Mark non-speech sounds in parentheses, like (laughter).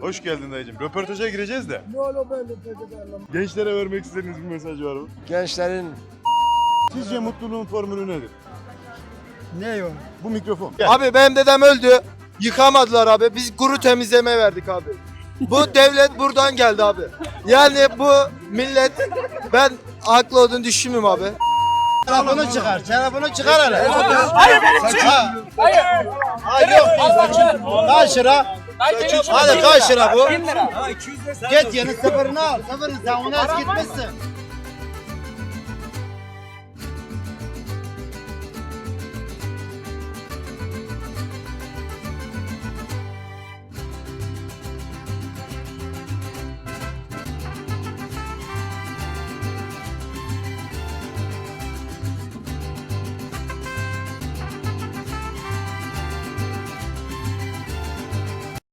Hoş geldin dayıcım. Röportaja gireceğiz de. Ne olur ben de Gençlere vermek istediğiniz bir mesaj var mı? Gençlerin Sizce mutluluğun formülü nedir? ne o? Bu mikrofon. Abi benim dedem öldü. Yıkamadılar abi. Biz kuru temizleme verdik abi. Bu (laughs) devlet buradan geldi abi. Yani bu millet ben haklı olduğunu düşünmüyorum abi. Telefonu çıkar, telefonu çıkar hele. Hayır benim için. Hayır. Hayır yok. Kaç lira? Hadi kaç lira bu? Git yeni sıfırını al. Sıfırını sen onu eskitmişsin.